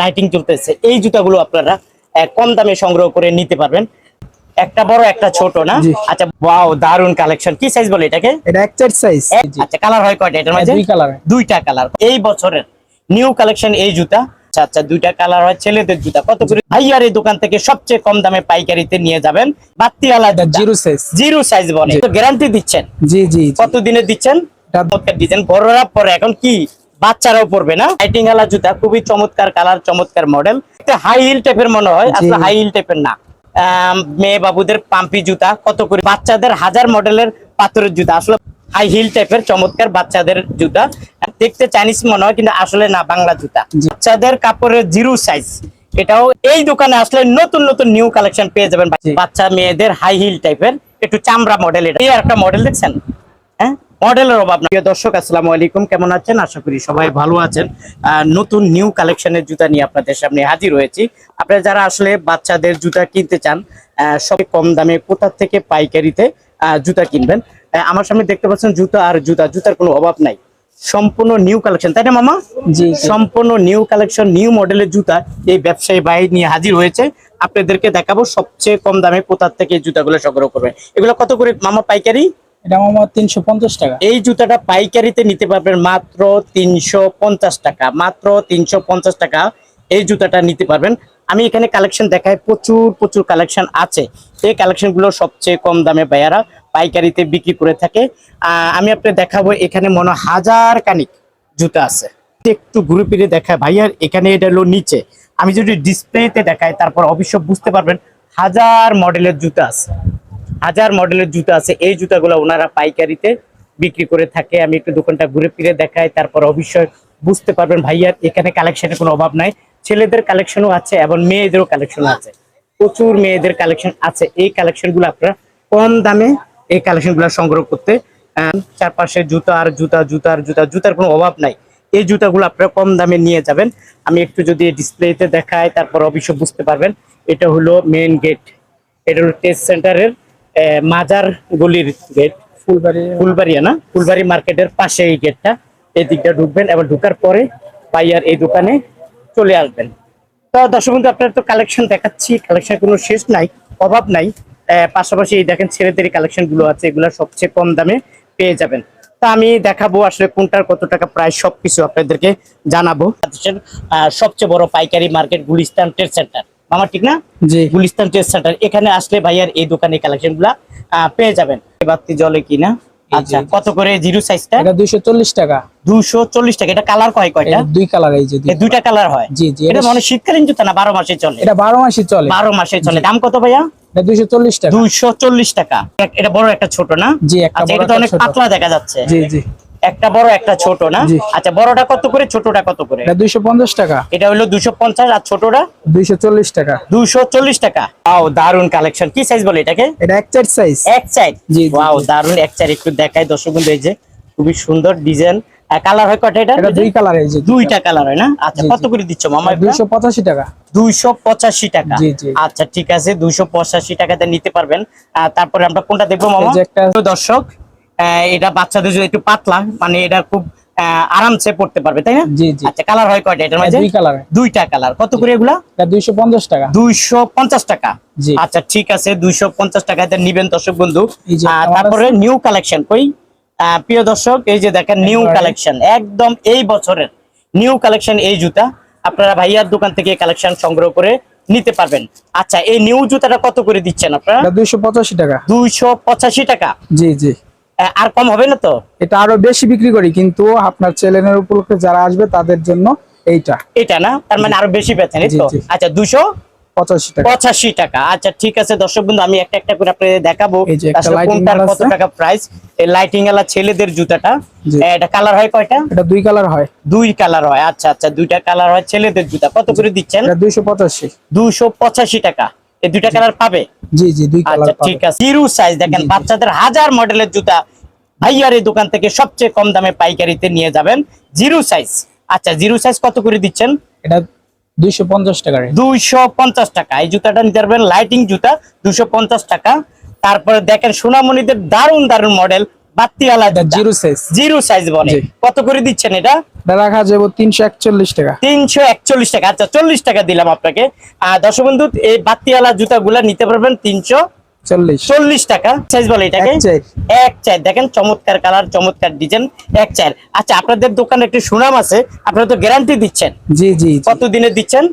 Lighting চলতেছে। এই জুতাগুলো আপনারা কম দামে সংগ্রহ করে নিতে পারবেন। একটা বড় একটা ছোট না? আচ্ছা ওয়াও দারুণ কালেকশন। কি সাইজ বলে এটাকে? এটা এক চার সাইজ আচ্ছা কালার হয় কয়টা এটার মাঝে দুই কালার দুইটা কালার এই বছরের নিউ কালেকশন এই জুতা। আচ্ছা আচ্ছা দুইটা কালার হয় ছেলেদের জুতা। কত করে? ভাইয়ার এই দোকান থেকে সবচেয়ে কম দামে পাইকারিতে নিয়ে যাবেন। জিরো সাইজ জিরো সাইজ বলে। তো গ্যারান্টি দিচ্ছেন? জি জি। কত দিনে দিচ্ছেন? ডিজাইন বড়রা পরে। এখন কি বাচ্চারাও পড়বে না। লাইটিং আলা জুতা খুবই চমৎকার কালার চমৎকার মডেল একটা হাই হিল টাইপের মনে হয় আসলে হাই হিল টাইপের না। মেয়ে বাবুদের পাম্পি জুতা কত করে? বাচ্চাদের হাজার মডেলের পাথরের জুতা। আসলে হাই হিল টাইপের চমৎকার বাচ্চাদের জুতা। দেখতে চাইনিজ মনে হয় কিন্তু আসলে না বাংলা জুতা। বাচ্চাদের কাপড়ের জিরো সাইজ এটাও এই দোকানে আসলে নতুন নতুন নিউ কালেকশন পেয়ে যাবেন। বাচ্চা মেয়েদের হাই হিল টাইপের একটু চামড়া মডেল এটা। এই একটা মডেল দেখছেন? মডেলের অভাব না। দর্শক আসসালামু আলাইকুম। কেমন আছেন? আশা করি সবাই ভালো আছেন। নতুন নিউ কালেকশনের জুতা নিয়ে আপনাদের সামনে হাজির হয়েছি। আপনারা যারা আসলে বাচ্চাদের জুতা কিনতে চান সব কম দামে কোথা থেকে পাইকারিতে জুতা কিনবেন? আমার সামনে দেখতে পাচ্ছেন জুতা আর জুতা। জুতার কোনো অভাব নাই। সম্পূর্ণ নিউ কালেকশন তাই না মামা? জি। সম্পূর্ণ নিউ কালেকশন নিউ মডেলের জুতা এই ব্যবসায়ী ভাই নিয়ে হাজির হয়েছে। আপনাদেরকে দেখাবো সবচেয়ে কম দামে কোথা থেকে জুতাগুলো সংগ্রহ করবে। এগুলো কত করে মামা পাইকারি? এটা আমার তিনশো পঞ্চাশ টাকা। এই জুতাটা পাইকারিতে নিতে পারবেন মাত্র তিনশো পঞ্চাশ টাকা, মাত্র তিনশো পঞ্চাশ টাকা এই জুতাটা নিতে পারবেন। আমি এখানে কালেকশন দেখাই, প্রচুর প্রচুর কালেকশন আছে। এই কালেকশনগুলো সবচেয়ে কম দামে ভাইয়ারা পাইকারিতে বিক্রি করে থাকে। আমি আপনাকে দেখাবো, এখানে মনে হাজার কানিক জুতা আছে। একটু ঘুরে ফিরে দেখায় ভাইয়ার, এখানে এটা হলো নিচে। আমি যদি ডিসপ্লেতে দেখাই, তারপর অবশ্য বুঝতে পারবেন হাজার মডেলের জুতা আছে। হাজার মডেলের জুতা আছে। এই জুতাগুলো ওনারা পাইকারিতে বিক্রি করে থাকে। আমি একটু দোকানটা ঘুরে ফিরে দেখাই, তারপর অবশ্যই বুঝতে পারবেন। ভাইয়ার এখানে কালেকশনের কোনো অভাব নাই। ছেলেদের কালেকশনও আছে এবং মেয়েদেরও কালেকশন আছে। প্রচুর মেয়েদের কালেকশন আছে। এই কালেকশনগুলো আপনারা কম দামে এই কালেকশনগুলো সংগ্রহ করতে চারপাশে জুতা আর জুতা জুতা আর জুতা, জুতার কোনো অভাব নাই। এই জুতাগুলো আপনারা কম দামে নিয়ে যাবেন। আমি একটু যদি ডিসপ্লেতে দেখাই, তারপর অবশ্য বুঝতে পারবেন। এটা হলো মেইন গেট এটা হলো টেস্ট সেন্টারের মাজার গলির গেট ফুলবাড়ি ফুলবাড়িয়া না? ফুলবাড়ি মার্কেটের পাশে এই গেটটা এই দিকটা ঢুকবেন এবং ঢুকার পরে পাইয়ার এই দোকানে চলে আসবেন। তো দর্শক বন্ধু আপনার তো কালেকশন দেখাচ্ছি কালেকশন কোনো শেষ নাই অভাব নাই। পাশাপাশি এই দেখেন ছেলেদের কালেকশনগুলো আছে এগুলো সবচেয়ে কম দামে পেয়ে যাবেন। তা আমি দেখাবো আসলে কোনটার কত টাকা প্রায় সবকিছু আপনাদেরকে জানাব। আহ, সবচেয়ে বড় পাইকারি মার্কেট গুলিস্তান ট্রেড সেন্টার মামা ঠিক না? জি। Gulistan trade centre. এখানে আসলে ভাইয়ার এই দোকানে কালেকশনগুলা পেয়ে যাবেন। বাতি জলে কিনা আচ্ছা কত করে জিরো সাইজটা? এটা দুইশো চল্লিশ টাকা। এটা কালার কয় কয়টা? দুই কালার এই যে দুইটা। কালার হয়। জি জি এটা মানে শীতকালীন জুতা না? বারো মাসে চলে। এটা চলে। বারো মাসে চলে। দাম কত ভাইয়া? এটা দুইশো চল্লিশ টাকা। দুইশো চল্লিশ টাকা। এটা বড় একটা ছোট না? জি, একটা আচ্ছা বড়, এটা অনেক পাতলা দেখা যাচ্ছে। জি জি। একটা বড় একটা ছোট না? আচ্ছা বড়টা কত করে ছোটটা কত করে? এটা দুইশো পঞ্চাশ টাকা। এটা হলো দুশো পঞ্চাশ আর ছোটটা? দুইশো চল্লিশ টাকা। দুশো চল্লিশ টাকা। আও দারুণ কালেকশন কি সাইজ বলে এটাকে? এটা এক চার সাইজ এক সাইড জি, জি, ওয়াও দারুণ এক সাইড একটু দেখাই দর্শক বন্ধু এই যে খুবই সুন্দর ডিজাইন কালার হয় কয়টা এটা দুই কালার এই যে দুইটা। কালার হয় না? আচ্ছা কত করে দিচ্ছ মামা এটা? দুইশো পঁচাশি টাকা। দুইশো পঁচাশি টাকা। জি, জি। আচ্ছা ঠিক আছে দুইশো পঁচাশি টাকাতে নিতে পারবেন। তারপরে আমরা কোনটা দেখব মামা? দর্শক এটা বাচ্চাদের জন্য একটু পাতলা মানে এটা খুব আরামসে পড়তে পারবে তাই না? জি, জি। আচ্ছা কালার হয় কয়টা এটার মাঝে দুই কালার দুইটা কালার কত করে এগুলা? এটা দুইশো পঞ্চাশ টাকা। দুইশো পঞ্চাশ টাকা। জি। আচ্ছা ঠিক আছে দুইশো পঞ্চাশ টাকাতে নিবেন দর্শক বন্ধু। তারপরে নিউ কালেকশন কই প্রিয় দর্শক এই যে দেখেন নিউ কালেকশন একদম এই বছরের নিউ কালেকশন এই জুতা। আপনারা ভাইয়ার দোকান থেকে কালেকশন সংগ্রহ করে নিতে পারবেন। আচ্ছা এই নিউ জুতাটা কত করে দিচ্ছেন আপনারা? এটা দুইশো পঁচাশি টাকা। দুইশো পঁচাশি টাকা। জি জি। আর কম হবে না তো? এটা আরও বেশি বিক্রি করি কিন্তু আপনার চ্যানেলের উপলক্ষে যারা আসবে তাদের জন্য এইটা। এটা না? তার মানে আরও বেশি তো? আচ্ছা দুশো? পঁচাশি টাকা। আচ্ছা ঠিক আছে দর্শক বন্ধু আমি একটা একটা করে আপনাদের দেখাবো। কোনটার কত টাকা প্রাইস এই লাইটিং এলা ছেলেদের জুতাটা। এটা কালার হয় কয়টা? এটা দুই কালার হয়। দুই কালার হয়। আচ্ছা আচ্ছা দুইটা কালার হয় ছেলেদের জুতা। কত করে দিচ্ছেন? দুইশো পঁচাশি। দুশো পঁচাশি টাকা। এই দুইটা কালার পাবে? জি জি দুই কালার আচ্ছা ঠিক আছে। জিরো সাইজ দেখেন। বাচ্চাদের হাজার মডেলের জুতা ভাইয়ার এই দোকান থেকে সবচেয়ে কম দামে পাইকারিতে নিয়ে যাবেন। জিরো সাইজ আচ্ছা জিরো সাইজ কত করে দিচ্ছেন? এটা দুইশো পঞ্চাশ টাকা rate। দুইশো পঞ্চাশ টাকা। এই জুতাটা নিতে পারবেন লাইটিং জুতা দুশো পঞ্চাশ টাকা। তারপরে দেখেন সোনামণিদের দারুণ দারুণ মডেল বাত্তিওয়ালা জিরো সাইজ জিরো সাইজ বলে। কত করে দিচ্ছেন এটা? এটা রাখা যাবে তিনশো একচল্লিশ টাকা। তিনশো একচল্লিশ টাকা। আচ্ছা চল্লিশ টাকা দিলাম আপনাকে। আর দর্শক বন্ধু এই বাত্তিওয়ালা জুতাগুলা নিতে পারবেন তিনশো চল্লিশ। টাকা। সাইজ বলে এটাকে? এক চার। দেখেন চমৎকার কালার চমৎকার ডিজাইন এক চার আচ্ছা আপনাদের দোকানে একটি সুনাম আছে। আপনারা তো গ্যারান্টি দিচ্ছেন। জি জি। কত দিনের দিচ্ছেন?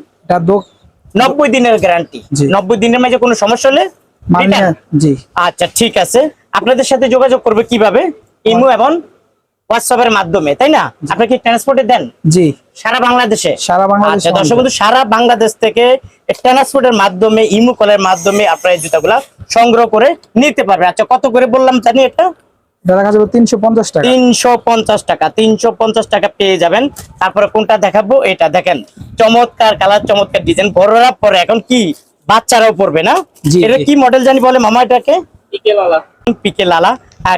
নব্বই দিনের গ্যারান্টি নব্বই দিনের মাঝে কোনো সমস্যা হলে মানে জি। আচ্ছা ঠিক আছে। আপনাদের সাথে যোগাযোগ করবে কীভাবে? ইমো এবং হোয়াটসঅ্যাপের মাধ্যমে তাই না? আপনি কি ট্রান্সপোর্টে দেন? জি। সারা বাংলাদেশে? সারা বাংলাদেশে আচ্ছা দর্শক বন্ধু সারা বাংলাদেশ থেকে ট্রান্সপোর্টের মাধ্যমে ইমো কলের মাধ্যমে আপনারা এই জুতাগুলা সংগ্রহ করে নিতে পারবে আচ্ছা কত করে বললাম জানি এটা? এটা রাখা যাবে তিনশো পঞ্চাশ তিনশো পঞ্চাশ টাকা তিনশো পঞ্চাশ টাকা পেয়ে যাবেন। তারপরে কোনটা দেখাবো? এটা দেখেন চমৎকার কালার চমৎকার ডিজাইন বড়রা পরে এখন কি বাচ্চারাও পড়বে না? এটা কি মডেল জানি বলে মামা এটাকে? পিকে লালা।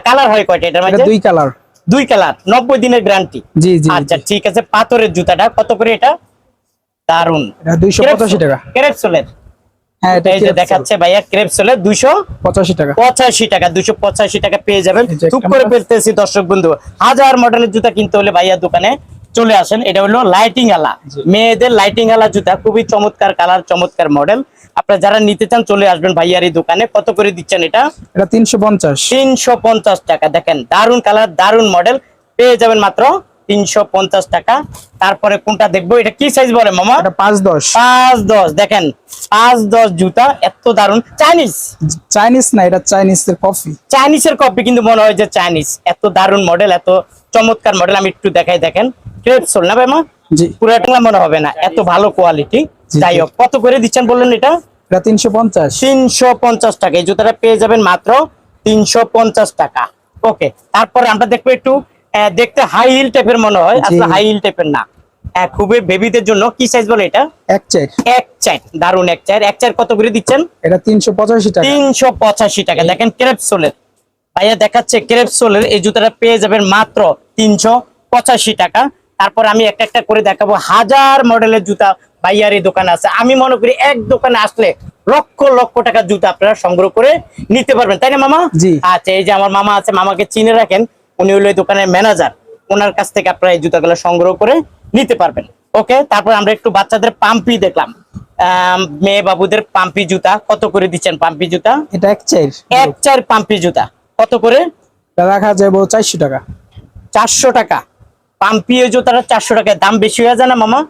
কালার হয় কয়টা? এটার এটা মধ্যে? দুই কালার। দুই কালার। নব্বই দিনের গ্যারান্টি। জি জি আচ্ছা ঠিক আছে। পাথরের জুতাটা কত করে এটা? দারুণ এটা দুইশো পঁচাশি টাকা। ক্রেপসোলের। হ্যাঁ এটা এই যে দেখাচ্ছে ভাইয়া ক্রেপসোলের দুইশো পঁচাশি টাকা। পঁচাশি টাকা দুশো পঁচাশি টাকা পেয়ে যাবেন। করে ফেলতেছি দর্শক বন্ধু। হাজার মডেলের জুতা কিনতে হলে ভাইয়া দোকানে চলে আসেন এটা হলো লাইটিং আলা। মেয়েদের লাইটিং আলা জুতা খুবই চমৎকার কালার চমৎকার মডেল আপনারা যারা নিতে চান চলে আসবেন ভাইয়ার এই দোকানে। কত করে দিচ্ছেন এটা? এটা তিনশো পঞ্চাশ। তিনশো পঞ্চাশ টাকা। দেখেন দারুণ কালার দারুণ মডেল পেয়ে যাবেন মাত্র তিনশো পঞ্চাশ টাকা। তারপরে কোনটা দেখব? এটা কি সাইজ বলে মামা? এটা পাঁচ দশ। পাঁচ দশ। দেখেন পাঁচ দশ জুতা এত দারুণ চাইনিজ চাইনিজ না এটা চাইনিজ এর কফি চাইনিজের কপি কিন্তু মনে হয় যে চাইনিজ এত দারুণ মডেল এত চমৎকার মডেল আমি একটু দেখাই দেখেন। ক্রেপসোল না ভাই মা? পুরাটা মনে হবে না এত ভালো কোয়ালিটি যাই হোক কত করে দিচ্ছেন বললেন এটা? এটা তিনশো পঞ্চাশ। তিনশো পঞ্চাশ টাকা। এই জুতাটা পেয়ে যাবেন মাত্র তিনশো পঞ্চাশ টাকা। ওকে তারপরে আমরা দেখব একটু দেখতে হাই হিল টাইপের মনে হয়। আসলে হাই হিল টাইপের না। খুবই বেবিদের জন্য কি সাইজ বলে এটা? এক চার। এক চার দারুণ এক চার। এক চার কত করে দিচ্ছেন? এটা তিনশো পঁচাশি টাকা। তিনশো পঁচাশি টাকা। দেখেন ক্রেপসোলের ভাইয়া দেখাচ্ছে ক্রেপসোলের এই জুতাটা পেয়ে যাবেন মাত্র তিনশো পঁচাশি টাকা। তারপর আমি একটা একটা করে দেখাবো। হাজার মডেলের জুতা ভাইয়ার এই দোকানে আছে। আমি মনে করি এক দোকানে আসলে লক্ষ লক্ষ টাকার জুতা আপনারা সংগ্রহ করে নিতে পারবেন। তাই না মামা? জি। আচ্ছা এই যে আমার মামা আছে মামাকে চিনে রাখেন। উনি হলো দোকানের ম্যানেজার ওনার কাছ থেকে আপনারা এই জুতাগুলো সংগ্রহ করে নিতে পারবেন। ওকে তারপর আমরা একটু বাচ্চাদের পাম্পি দেখলাম। মেয়ে বাবুদের পাম্পি জুতা। কত করে দিচ্ছেন পাম্পি জুতা? এটা এক চার এক চার পাম্পি জুতা। কত করে? রাখা যাবে চারশো টাকা। চারশো টাকা। পাম্পি জুতাটা চারশো টাকা। দাম বেশি হয়ে যায় না মামা?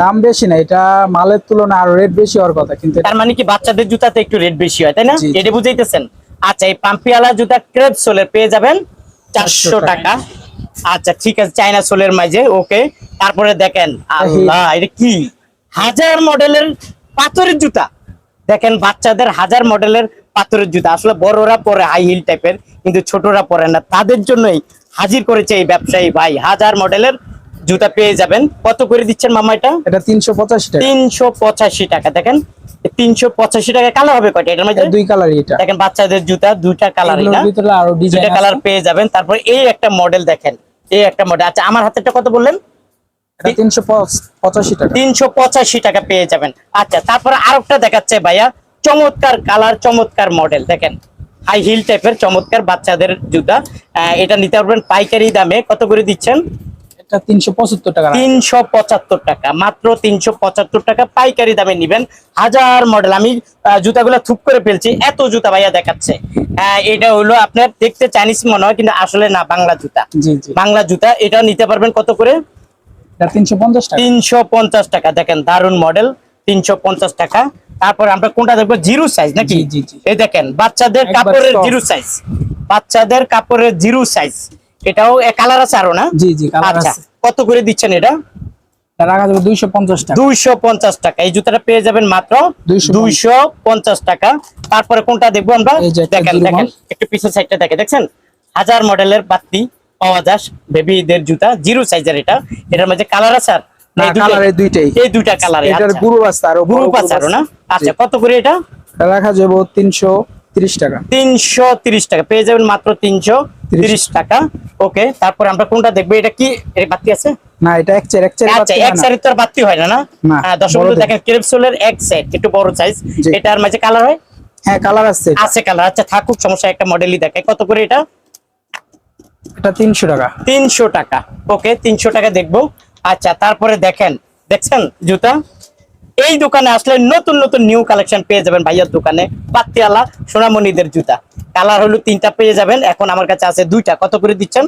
দাম বেশি না। এটা মালের তুলনায় আরও রেট বেশি হওয়ার কথা কিন্তু তার মানে কি বাচ্চাদের জুতাতে একটু রেট বেশি হয় তাই না। এটা বুঝাইতেছেন। আচ্ছা এই পাম্পিওয়ালা জুতা ক্রেপ সোলের পেয়ে যাবেন। চারশো 400 টাকা। আচ্ছা ঠিক আছে চাইনা সোলের মাঝে ওকে। তারপরে দেখেন আল্লাহ এটা কি? হাজার মডেলের পাথরের জুতা। দেখেন বাচ্চাদের হাজার মডেলের পাথরের জুতা। আসলে বড়রা পরে হাই হিল টাইপের কিন্তু ছোটরা পরে না। তাদের জন্যই হাজির করেছে এই ব্যবসায়ী ভাই। হাজার মডেলের জুতা পেয়ে যাবেন। কত করে দিচ্ছেন মামা এটা? এটা তিনশো পঁচাশি টাকা। তিনশো পঁচাশি টাকা। দেখেন তিনশো পঁচাশি টাকা কালার হবে কয়টা? এটার মধ্যে? এটা দুই কালার এটা। দেখেন বাচ্চাদের জুতা দুইটা কালার ভিতরে আরও দুইটা কালার পেয়ে যাবেন। তারপর এই একটা মডেল দেখেন। এই একটা মডেল আচ্ছা আমার হাতেরটা কত বললেন? তিনশো পঁচাশি টাকা। তিনশো পঁচাশি টাকা পেয়ে যাবেন। আচ্ছা তারপরে আরেকটা দেখাচ্ছে ভাইয়া। চমৎকার কালার চমৎকার মডেল দেখেন হাই হিল টাইপের চমৎকার বাচ্চাদের জুতা। এটা নিতে পারবেন পাইকারি দামে। কত করে দিচ্ছেন? এটা তিনশো পঁচাত্তর টাকা তিনশো পঁচাত্তর টাকা মাত্র তিনশো পঁচাত্তর টাকা পাইকারি দামে নিবেন। হাজার মডেল আমি জুতাগুলো থুপ করে ফেলছি এত জুতা ভাইয়া দেখাচ্ছে। এটা হলো আপনার দেখতে চাইনিজ মনে হয় কিন্তু আসলে না বাংলা জুতা। জি জি। বাংলা জুতা এটা নিতে পারবেন কত করে? তিনশো পঞ্চাশ টাকা। দেখেন দারুণ মডেল তিনশো পঞ্চাশ টাকা। তারপর আমরা কোনটা দেখব? জিরো সাইজ নাকি? জি, জি, জি। এই দেখেন বাচ্চাদের কাপড়ের জিরো সাইজ বাচ্চাদের কাপড়ের জিরো সাইজ এটাও কালার আছে আরও না? জি জি কালার আচ্ছা আছে। কত করে দিচ্ছেন এটা? এটা রাখা যাবে দুইশো পঞ্চাশ টাকা। দুইশো পঞ্চাশ টাকা। এই জুতাটা পেয়ে যাবেন মাত্র দুইশো পঞ্চাশ। টাকা। তারপরে কোনটা দেখব আমরা? দেখেন জিরো দেখেন একটু পিছন সাইডটা দেখে দেখছেন? হাজার মডেলের বাতি পাওয়া বেবিদের জুতা জিরো সাইজের এটা। এটার মধ্যে কালার আছে আর? দুইটাই? এই দুইটা কালার এটার গ্রুপ আছে আরও গ্রুপ আছে আরও না? আচ্ছা কত করে এটা? এটা রাখা যাবে তিনশো তিরিশ টাকা। তিনশো তিরিশ টাকা। পেয়ে যাবেন মাত্র তিনশো তিরিশ। টাকা। ওকে তারপর আমরা কোনটা দেখব? এটা কি? এর বাতি আছে? না এটা এক আচ্ছা এক তো আর বাতি হয় না না? দর্শক। দেখেন ক্রেপসোলের এক একটু বড় সাইজ। এটার মাঝে কালার হয়? হ্যাঁ কালার আছে। আছে কালার আচ্ছা থাকুক সমস্যা একটা মডেলই দেখায় কত করে এটা? এটা তিনশো টাকা। তিনশো টাকা। ওকে তিনশো টাকা দেখব। আচ্ছা তারপরে দেখেন দেখছেন জুতা? এই দোকানে আসলে নতুন নতুন নিউ কালেকশন পেয়ে যাবেন ভাইয়ার দোকানে। পাতিয়ালা সোনামণিদের জুতা। কালার হলো তিনটা পেয়ে যাবেন। এখন আমার কাছে আছে দুইটা। কত করে দিচ্ছেন?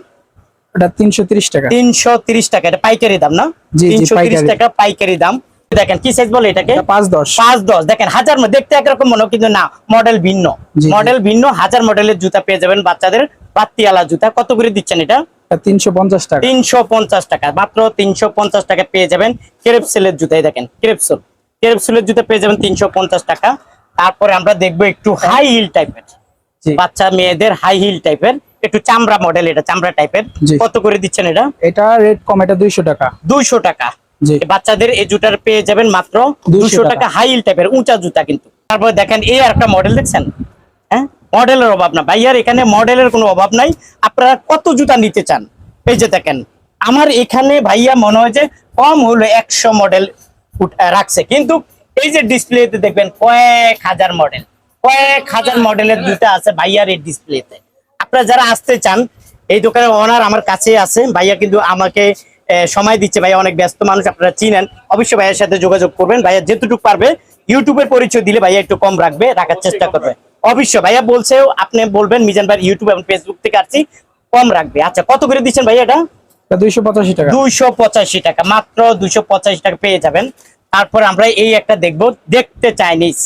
এটা তিনশো টাকা। তিনশো টাকা। এটা পাইকারি দাম না? জি, জি, তিনশো পাইকারি। টাকা পাইকারি দাম। দেখেন কি সাইজ বলে এটাকে? পাঁচ দশ। পাঁচ দশ। দেখেন হাজার দেখতে একরকম মনে কিন্তু না মডেল ভিন্ন। মডেল ভিন্ন হাজার মডেলের জুতা পেয়ে যাবেন বাচ্চাদের। পাতিয়ালা জুতা। কত করে দিচ্ছেন এটা? এটা তিনশো পঞ্চাশ টাকা। তিনশো পঞ্চাশ টাকা। মাত্র তিনশো পঞ্চাশ টাকা পেয়ে যাবেন। ক্রেপসেলের জুতাই দেখেন ক্রেপসেল। ক্রেপসেলের জুতা পেয়ে যাবেন তিনশো পঞ্চাশ টাকা। তারপরে আমরা দেখব একটু হাই হিল টাইপের বাচ্চা মেয়েদের হাই হিল টাইপের একটু চামড়া মডেল এটা চামড়া টাইপের কত করে দিচ্ছেন এটা? এটা রেট কম এটা দুইশো টাকা। দুইশো টাকা। বাচ্চাদের এই জুতার পেয়ে যাবেন মাত্র 200 দুশো টাকা। হাই হিল টাইপের উঁচা জুতা কিন্তু। তারপর দেখেন এই আর একটা মডেল দেখছেন? হ্যাঁ? মডেলের অভাব না। ভাইয়ার এখানে মডেলের কোনো অভাব নাই। আপনারা কত জুতা নিতে চান? যে দেখেন আমার এখানে ভাইয়া মনে হয় যে কম হলো একশো মডেল রাখছে। কিন্তু এই যে ডিসপ্লেতে দেখবেন কয়েক হাজার মডেল কয়েক হাজার মডেলের জুতা আছে ভাইয়ার এই ডিসপ্লেতে। আপনারা যারা আসতে চান এই দোকানের ওনার আমার কাছে আছে। ভাইয়া কিন্তু আমাকে সময় দিচ্ছে। ভাইয়া অনেক ব্যস্ত মানুষ আপনারা চিনেন। অবশ্যই ভাইয়ের সাথে যোগাযোগ করবেন। ভাইয়া যেটুকু পারবে ইউটিউবের পরিচয় দিলে ভাইয়া একটু কম রাখবে রাখার চেষ্টা করবে। অবশ্যই ভাইয়া বলছেও আপনি বলবেন মিজান ভাই ইউটিউব এবং ফেসবুক থেকে আসছি কম রাখবে। আচ্ছা কত করে দিচ্ছেন ভাইয়া এটা? এটা দুইশো পঁচাশি টাকা। দুইশো পঁচাশি টাকা মাত্র টাকা পেয়ে যাবেন। তারপর আমরা এই একটা দেখব দেখতে চাইনিজ।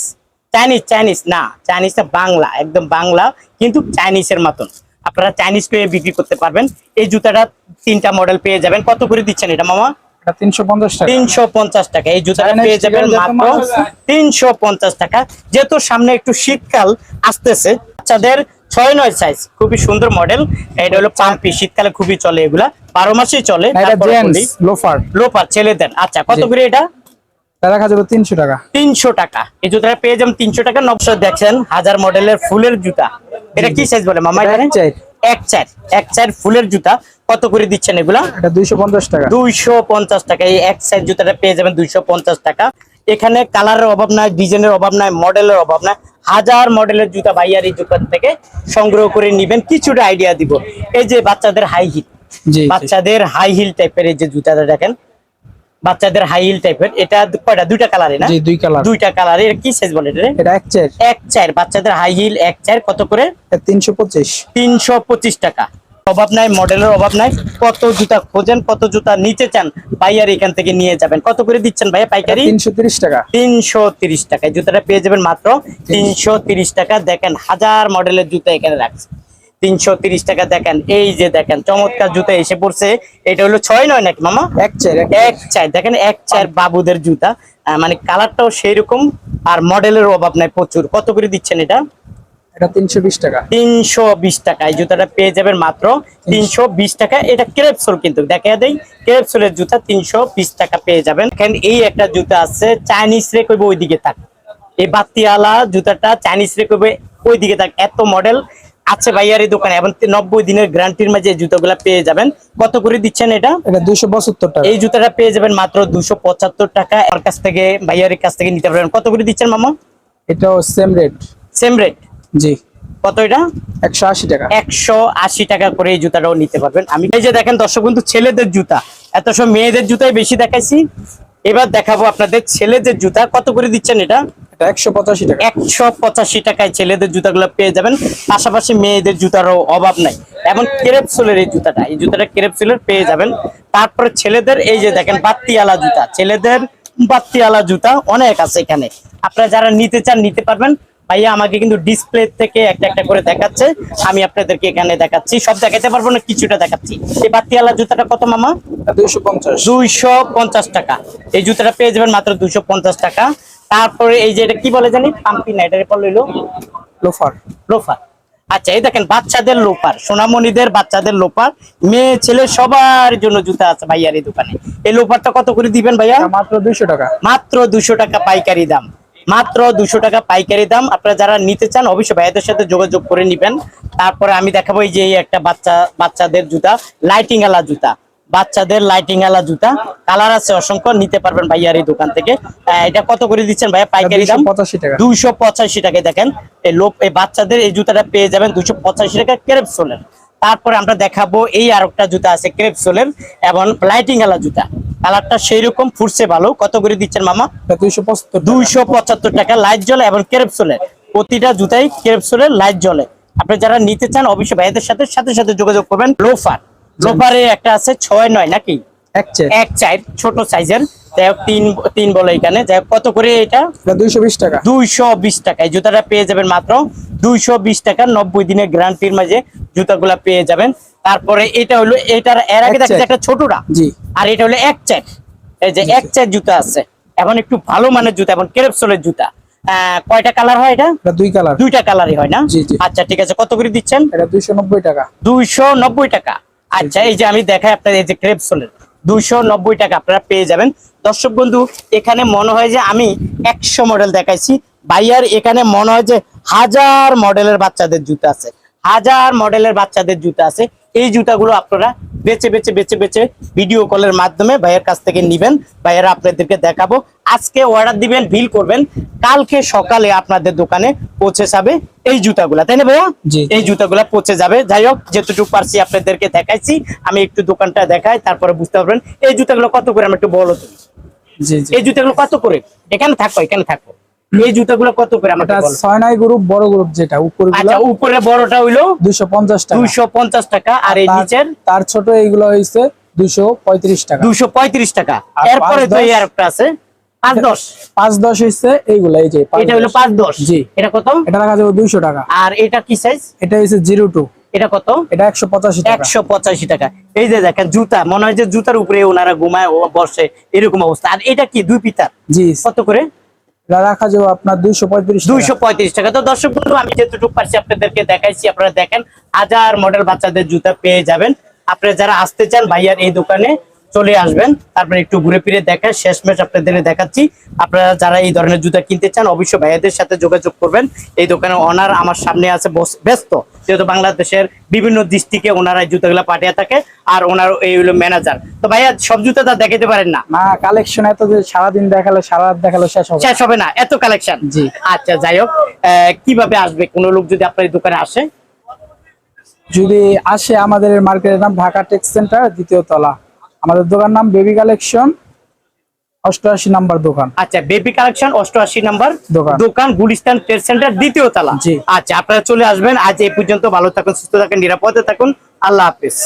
চাইনিজ চাইনিজ না চাইনিজটা বাংলা একদম বাংলা কিন্তু চাইনিজের মতন। আপনারা চাইনিজ পেয়ে বিক্রি করতে পারবেন। এই জুতাটা তিনটা মডেল পেয়ে যাবেন। কত করে দিচ্ছেন এটা মামা? তিনশো পঞ্চাশ টাকা। তিনশো পঞ্চাশ টাকা। এই জুতাটা পেয়ে যাবেন মাত্র তিনশো পঞ্চাশ টাকা। যেহেতু সামনে একটু শীতকাল আসতেছে বাচ্চাদের ছয় নয় সাইজ খুবই সুন্দর মডেল এটা হলো পাম্পি শীতকালে খুবই চলে এগুলা। বারো মাসেই চলে। লোফার লোফার ছেলে দেন আচ্ছা কত করে এটা? রাখা যাবে তিনশো টাকা। তিনশো টাকা। এই জুতাটা পেয়ে যাবেন তিনশো টাকা। নবশো দেখছেন হাজার মডেলের ফুলের জুতা। এটা কি সাইজ বলে? মামা এক চার। এক চার ফুলের জুতা। কত করে দিচ্ছেন এগুলা? দুইশো পঞ্চাশ টাকা। দুইশো পঞ্চাশ টাকা। এই এক চার জুতাটা পেয়ে যাবেন দুইশো পঞ্চাশ টাকা। এখানে কালারের অভাব নাই ডিজাইনের অভাব নাই মডেলের অভাব নাই। হাজার মডেলের জুতা ভাইয়ার এই জুতার থেকে সংগ্রহ করে নিবেন। কিছুটা আইডিয়া দিব। এই যে বাচ্চাদের হাই হিল। বাচ্চাদের হাই হিল টাইপের এই যে জুতাটা দেখেন। বাচ্চাদের হাই হিল টাইপের এটা কয়টা? দুইটা কালারে না? দুই কালার দুইটা কালারে এটা কি সাইজ বলে এটা? এটা এক চার। এক চার বাচ্চাদের হাই হিল এক চার কত করে? তিনশো পঁচিশ। তিনশো পঁচিশ টাকা। অভাব নাই মডেলের অভাব নাই। কত জুতা খোঁজেন কত জুতা নিতে চান ভাইয়ার এখান থেকে নিয়ে যাবেন। কত করে দিচ্ছেন ভাইয়া পাইকারি? তিনশো তিরিশ টাকা। তিনশো তিরিশ টাকা জুতাটা পেয়ে যাবেন মাত্র তিনশো। তিরিশ টাকা। দেখেন হাজার মডেলের জুতা এখানে রাখছে। তিনশো তিরিশ টাকা দেখেন এই যে দেখেন চমৎকার জুতা এসে পড়ছে। এটা হলো ছয় নয় নাকি মামা? এক চার এক চার। দেখেন এক চার বাবুদের জুতা। মানে কালারটাও সেই রকম আর মডেলের অভাব নাই প্রচুর। কত করে দিচ্ছেন এটা? এটা তিনশো বিশ টাকা। জুতাটা পেয়ে যাবেন মাত্র তিনশো বিশ টাকা। এটা ক্রেপসোল কিন্তু দেখা দেই। ক্রেপসোলের জুতা টাকা পেয়ে যাবেন। এখানে এই একটা জুতা আছে চাইনিজ রে কইবে ওইদিকে থাক। এই বাতিওয়ালা জুতাটা চাইনিজ রে কইবে ওইদিকে থাক। এত মডেল আছে ভাইয়ার দোকানে এবং নব্বই দিনের গ্যারান্টির মাঝে এই জুতাগুলা পেয়ে যাবেন। কত করে দিচ্ছেন এটা? এটা দুইশো পঁচাত্তর টাকা। এই জুতাটা পেয়ে যাবেন মাত্র দুশো পঁচাত্তর টাকা। আমার কাছ থেকে ভাইয়ারের কাছ থেকে নিতে পারবেন। কত করে দিচ্ছেন মামা? এটাও সেম রেট সেম রেট জি। কত এটা? একশো আশি টাকা। একশো আশি টাকা করে এই জুতাটাও নিতে পারবেন। আমি এই যে দেখেন দর্শক বন্ধু ছেলেদের জুতা। এত সব মেয়েদের জুতাই বেশি দেখাইছি। এবার দেখাবো আপনাদের ছেলেদের জুতা। কত করে দিচ্ছেন এটা? একশো পঁচাশি টাকা। একশো পঁচাশি টাকায় ছেলেদের জুতাগুলো পেয়ে যাবেন। পাশাপাশি মেয়েদের জুতারও অভাব নাই। কেরেপসোলের এই জুতাটা এই জুতাটা কেরেপসোলের পেয়ে যাবেন। তারপরে ছেলেদের এই যে দেখেন বাত্তিওয়ালা জুতা। ছেলেদের বাত্তিওয়ালা জুতা অনেক আছে এখানে। আপনারা যারা নিতে চান নিতে পারবেন। ভাইয়া আমাকে কিন্তু ডিসপ্লে থেকে একটা একটা করে দেখাচ্ছে। আমি আপনাদেরকে এখানে দেখাচ্ছি। সব দেখাতে পারব না কিছুটা দেখাচ্ছি। এই বাত্তিওয়ালা জুতাটা কত মামা? দুইশো পঞ্চাশ। টাকা। এই জুতাটা পেয়ে যাবেন মাত্র দুইশো পঞ্চাশ টাকা। তারপরে এই যে এটা কি বলে জানি? পাম্পি না এটা পড়ল হইল লোফার। লোফার। আচ্ছা এই দেখেন বাচ্চাদের লোপার সোনামণিদের বাচ্চাদের লোপার মেয়ে ছেলে সবার জন্য জুতা আছে ভাইয়ার এই দোকানে। এই লোপারটা কত করে দিবেন ভাইয়া? মাত্র দুইশো টাকা। মাত্র দুশো টাকা পাইকারি দাম। মাত্র দুশো টাকা পাইকারি দাম। আপনারা যারা নিতে চান অবশ্যই ভাইয়াদের সাথে যোগাযোগ করে নিবেন। তারপরে আমি দেখাবো এই যে এই একটা বাচ্চা বাচ্চাদের জুতা লাইটিং আলা জুতা। বাচ্চাদের লাইটিং আলা জুতা। কালার আছে অসংখ্য নিতে পারবেন ভাইয়ার এই দোকান থেকে। এটা কত করে দিচ্ছেন ভাইয়া পাইকারি দাম? পঁচাশি টাকা। দুইশো পঁচাশি টাকায় দেখেন। এই লোক এই বাচ্চাদের এই জুতাটা পেয়ে যাবেন দুইশো পঁচাশি টাকা ক্রেপসোলের তারপরে আমরা দেখাবো এই আর একটা জুতা আছে ক্রেপসোলের এবং লাইটিং আলা জুতা। কালারটা সেই রকম ফুটছে ভালো। কত করে দিচ্ছেন মামা? দুইশো পঁচাত্তর দুইশো পঁচাত্তর টাকা লাইট জলে এবং ক্যাপসুলের প্রতিটা জুতাই ক্যাপসুলের লাইট জলে আপনি যারা নিতে চান অবশ্যই ভাইদের সাথে সাথে সাথে যোগাযোগ করবেন। লোফার। লোফারে একটা আছে ছয় নয় নাকি? এক ছোট সাইজের। যাই হোক তিন তিন বলে এখানে। যাই হোক কত করে এটা? দুইশো বিশ টাকা। দুইশো বিশ টাকা। এই জুতাটা পেয়ে যাবেন মাত্র দুইশো বিশ টাকা নব্বই দিনের গ্যারান্টির মাঝে জুতাগুলা পেয়ে যাবেন। তারপরে এটা হলো এটার এর আগে। একটা ছোটটা। আর এটা হলো এক চার। এই যে এক চার জুতা আছে। এখন একটু ভালো মানের জুতা এখন কেরপসোলের জুতা। আহ, কয়টা কালার হয় এটা? দুই কালার। দুইটা কালারই হয় না। আচ্ছা ঠিক আছে। কত করে দিচ্ছেন? এটা দুইশো নব্বই টাকা। দুইশো নব্বই টাকা। আচ্ছা এই যে আমি দেখাই আপনার এই যে ক্রেপসোলের নব্বই টাকা আপনারা পেয়ে যাবেন। দর্শক বন্ধু, এখানে মনে হয় যে আমি একশো মডেল দেখাইছি। বাইয়ার এখানে মনে হয় যে হাজার মডেলের বাচ্চাদের জুতো আছে। হাজার মডেলের বাচ্চাদের জুতো আছে। এই জুতাগুলো আপনারা বেছে বেছে বেছে বেছে ভিডিও কলের মাধ্যমে ভাইয়ের কাছ থেকে নিবেন। ভাইয়েরা আপনাদেরকে দেখাবো। আজকে অর্ডার দিবেন বিল করবেন। কালকে সকালে আপনাদের দোকানে পৌঁছে যাবে এই জুতাগুলা তাই না ভাইয়া। এই জুতাগুলা পচে যাবে। যাই হোক যেটুকু পারছি আপনাদেরকে দেখাইছি। আমি একটু দোকানটা দেখাই তারপরে বুঝতে পারবেন। এই জুতাগুলো কত করে? আমি একটু বলো তুমি এই জুতাগুলো কত করে? এখানে থাকো এখানে থাকো। এই জুতাগুলো কত করে ছয় নয় গ্রুপ বড় গ্রুপ যেটা উপর আচ্ছা উপরে বড়টা হইল দুইশো পঞ্চাশ টাকা। দুইশো পঞ্চাশ টাকা আর এই নিচের? তার ছোট এইগুলো দুইশো পঁয়ত্রিশ টাকা। দুইশো পঁয়ত্রিশ টাকা। এরপরে তো এই আছে হয়েছে এইগুলো এই যে এটা হলো জি। এটা কত? এটা রাখা যাবে দুইশো টাকা। আর এটা কি সাইজ এটা জিরো টু। এটা কত? এটা একশো পঁচাশি টাকা। একশো পঁচাশি টাকা। এই যে দেখেন জুতা মনে হয় যে জুতার উপরে ওনারা ঘুমায় বসে এরকম অবস্থা। আর এটা কি দুই পিতার? জি। কত করে? রাখা যাবে আপনার দুইশো পঁয়ত্রিশ দুইশো পঁয়ত্রিশ টাকা। তো দর্শক বন্ধু, আমি যেটুকু পারছি আপনাদেরকে দেখাইছি, আপনারা দেখেন, হাজার মডেল বাচ্চাদের জুতা পেয়ে যাবেন। আপনারা যারা আসতে চান ভাইয়ার এই দোকানে চলে আসবেন। তারপরে একটু ঘুরে ফিরে দেখা শেষমেশ আপনাদের দেখাচ্ছি। আপনারা যারা এই ধরনের জুতা কিনতে চান অবশ্যই ভাইয়াদের সাথে যোগাযোগ করবেন। এই দোকানে ওনার আমার সামনে আছে ব্যস্ত। যেহেতু বাংলাদেশের বিভিন্ন ডিস্ট্রিক্টে ওনারা এই জুতাগুলো পাঠিয়ে থাকে আর ওনার এই হলো ম্যানেজার তো ভাইয়া সব জুতা তা দেখাতে পারেন না? না কালেকশন এত যে সারাদিন দেখাল সারা রাত দেখাল শেষ হবে শেষ হবে না এত কালেকশন জি। আচ্ছা যাই হোক আহ, কীভাবে আসবে? কোনো লোক যদি আপনার এই দোকানে আসে? যদি আসে আমাদের মার্কেটের নাম ঢাকা টেক্স সেন্টার দ্বিতীয় তলা। আমাদের দোকান নাম বেবি কালেকশন অষ্টআশি নাম্বার দোকান। আচ্ছা বেবি কালেকশন অষ্টআশি নাম্বার দোকান। দোকান গুলিস্তান ট্রেড সেন্টার দ্বিতীয় তালা। আচ্ছা আপনারা চলে আসবেন। আজ এই পর্যন্ত ভালো থাকুন সুস্থ থাকুন নিরাপদে থাকুন। আল্লাহ হাফিজ।